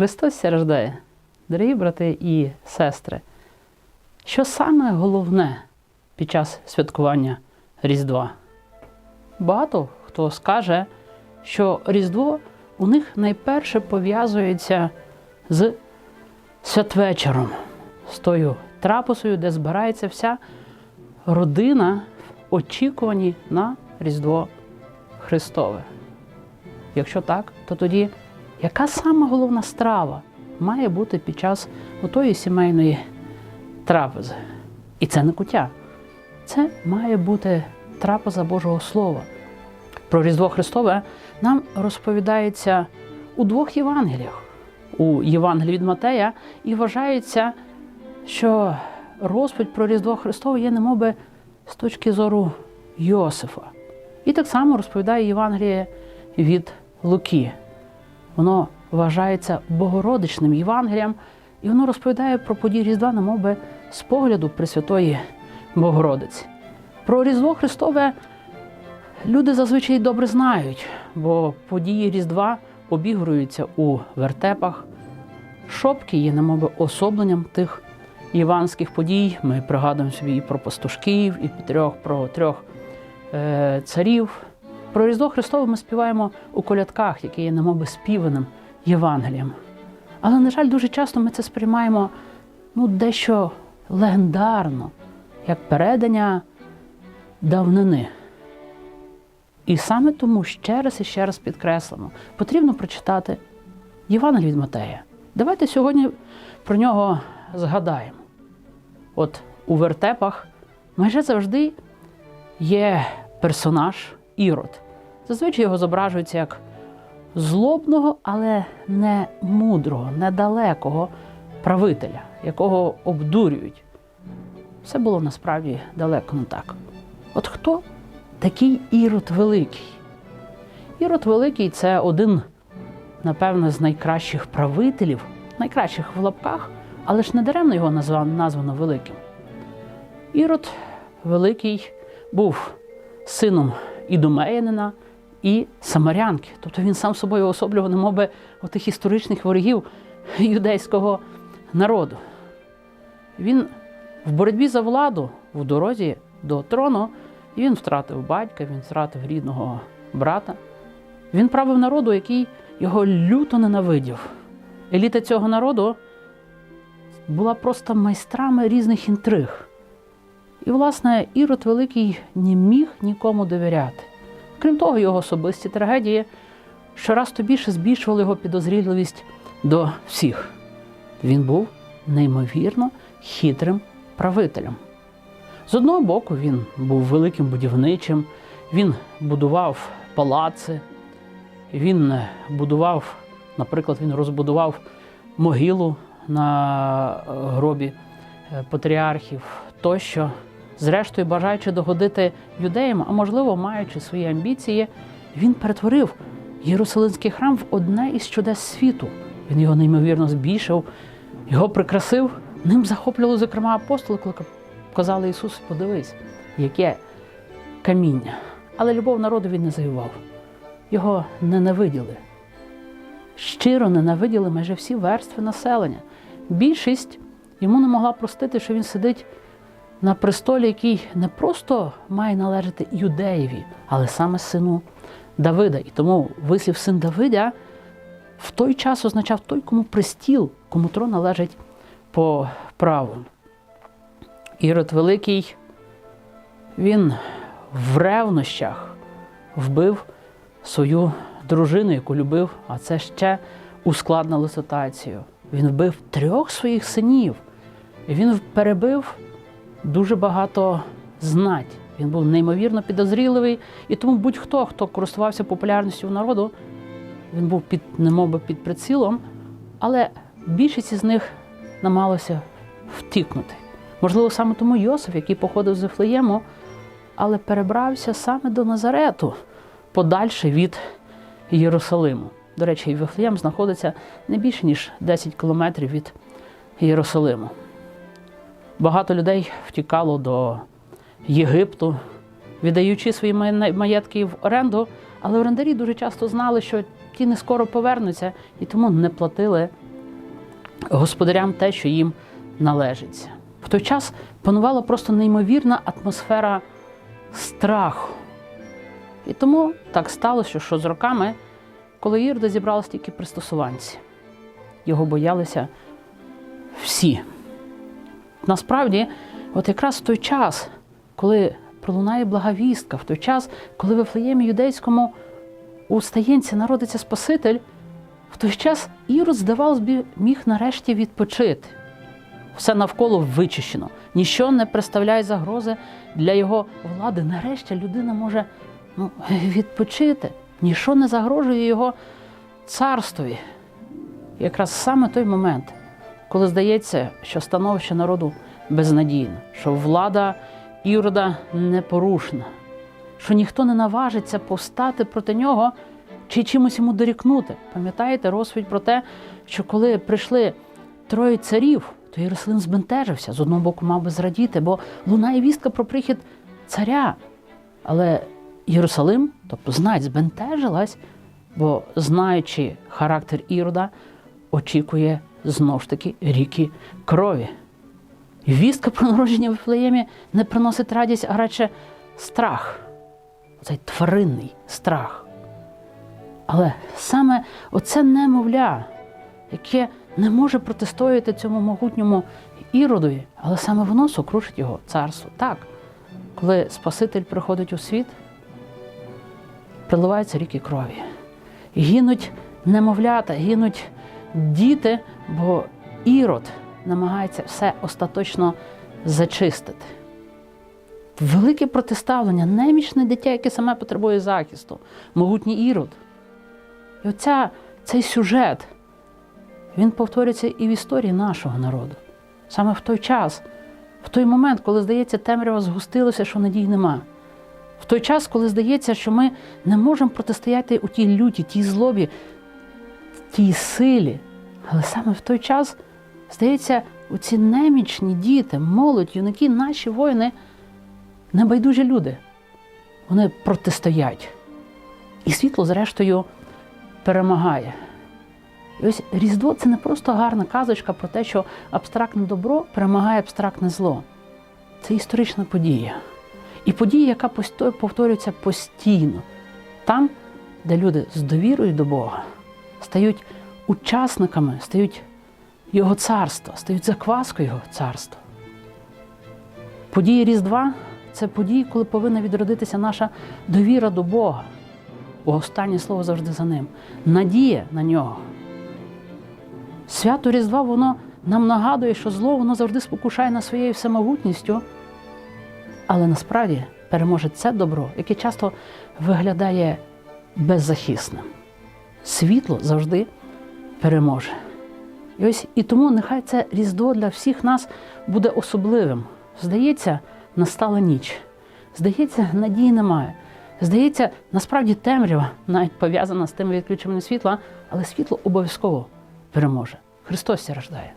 Христос рождає, дорогі брати і сестри. Що саме головне під час святкування Різдва? Багато хто скаже, що Різдво у них найперше пов'язується з святвечором, з тою трапезою, де збирається вся родина в очікуванні на Різдво Христове. Якщо так, то тоді яка сама головна страва має бути під час отої сімейної трапези? І це не куття. Це має бути трапеза Божого Слова. Про Різдво Христове нам розповідається у двох Євангеліях. У Євангелії від Матея і вважається, що розповідь про Різдво Христове є немоби з точки зору Йосифа. І так само розповідає Євангеліє від Луки. Воно вважається богородичним Євангелієм, і воно розповідає про події Різдва, немоби з погляду Пресвятої Богородиці. Про Різдво Христове люди зазвичай добре знають, бо події Різдва обігруються у вертепах. Шопки є немоби особленням тих іванських подій. Ми пригадуємо собі і про пастушків, і трьох, про трьох е, царів. Про Різдво Христове ми співаємо у колядках, які є немоби співаним Євангелієм. Але, на жаль, дуже часто ми це сприймаємо ну, дещо легендарно, як передання давнини. І саме тому ще раз і ще раз підкреслимо, потрібно прочитати Євангелій від Матея. Давайте сьогодні про нього згадаємо. От у вертепах майже завжди є персонаж Ірод. Зазвичай його зображується як злобного, але не мудрого, недалекого правителя, якого обдурюють. Все було насправді далеко не так. От хто такий Ірод Великий? Ірод Великий це один, напевно, з найкращих правителів, найкращих в лапках, але ж не даремно його названо, великим. Ірод Великий був сином ідумеянина і самарянки. Тобто він сам собою особлював, немоби отих історичних ворогів юдейського народу. Він в боротьбі за владу в дорозі до трону і він втратив батька, він втратив рідного брата. Він правив народу, який його люто ненавидів. Еліта цього народу була просто майстрами різних інтриг. І, власне, Ірод Великий не міг нікому довіряти. Крім того, його особисті трагедії щораз то більше збільшували його підозріливість до всіх. Він був неймовірно хитрим правителем. З одного боку, він був великим будівничим, він будував палаци, він будував, наприклад, він розбудував могилу на е, гробі е, патріархів тощо. Зрештою, бажаючи догодити юдеям, а можливо, маючи свої амбіції, він перетворив Єрусалимський храм в одне із чудес світу. Він його неймовірно збільшив, його прикрасив. Ним захоплювали, зокрема, апостоли, коли казали Ісус, подивись, яке каміння. Але любов народу він не завоював. Його ненавиділи. Щиро ненавиділи майже всі верстви населення. Більшість йому не могла простити, що він сидить на престолі, який не просто має належати юдеєві, але саме сину Давида. І тому вислів син Давида в той час означав той, кому престіл, кому трон належить по праву. Ірод Великий, він в ревнощах вбив свою дружину, яку любив, а це ще ускладнило ситуацію. Він вбив трьох своїх синів. Він перебив дуже багато знать. Він був неймовірно підозріливий, і тому будь-хто, хто користувався популярністю в народу, він був під немоби під прицілом, але більшість із них намагалася втікнути. Можливо, саме тому Йосиф, який походив з Ефлеєму, але перебрався саме до Назарету, подальше від Єрусалиму. До речі, Вифлеєм знаходиться не більше, ніж 10 кілометрів від Єрусалиму. Багато людей втікало до Єгипту, віддаючи свої маєтки в оренду, але орендарі дуже часто знали, що ті не скоро повернуться і тому не платили господарям те, що їм належиться. В той час панувала просто неймовірна атмосфера страху. І тому так сталося, що з роками, коли Ірда зібралися тільки пристосуванці, його боялися всі. Насправді, от якраз в той час, коли пролунає благовістка, в той час, коли в Вифлеємі юдейському у стаєнці народиться Спаситель, в той час Ірод, здавалось би, міг нарешті відпочити. Все навколо вичищено, ніщо не представляє загрози для його влади. Нарешті людина може ну, відпочити, ніщо не загрожує його царствові. Якраз саме той момент, коли здається, що становище народу безнадійне, що влада Ірода непорушна, що ніхто не наважиться повстати проти нього чи чимось йому дорікнути. Пам'ятаєте розповідь про те, що коли прийшли троє царів, то Єрусалим збентежився. З одного боку, мав би зрадіти, бо лунає вістка про прихід царя. Але Єрусалим, тобто знать, збентежилась, бо, знаючи характер Ірода, очікує знов ж таки ріки крові. Вістка про народження в Вифлеємі не приносить радість, а радше страх. Цей тваринний страх. Але саме оце немовля, яке не може протистояти цьому могутньому іродові, але саме воно сокрушить його царство. Так, коли Спаситель приходить у світ, приливаються ріки крові. Гинуть немовлята, гинуть діти, бо ірод намагається все остаточно зачистити. Велике протиставлення, немічне дитя, яке саме потребує захисту, могутній ірод. І оця, цей сюжет, він повторюється і в історії нашого народу. Саме в той час, в той момент, коли здається, темрява згустилася, що надій нема. В той час, коли здається, що ми не можемо протистояти у тій люті, тій злобі, тій силі. Але саме в той час, здається, оці немічні діти, молодь, юнаки, наші воїни, небайдужі люди. Вони протистоять. І світло, зрештою, перемагає. І ось Різдво це не просто гарна казочка про те, що абстрактне добро перемагає абстрактне зло. Це історична подія. І подія, яка повторюється постійно, там, де люди з довірою до Бога стають учасниками, стають Його царства, стають закваскою Його царства. Події Різдва це події, коли повинна відродитися наша довіра до Бога. Бо останнє слово завжди за ним. Надія на нього. Свято Різдва воно нам нагадує, що зло воно завжди спокушає нас своєю всемогутністю, але насправді переможе це добро, яке часто виглядає беззахисним. Світло завжди переможе. І ось і тому нехай це Різдво для всіх нас буде особливим. Здається, настала ніч. Здається, надії немає. Здається, насправді темрява навіть пов'язана з тим відключенням світла, але світло обов'язково переможе. Христос рождає.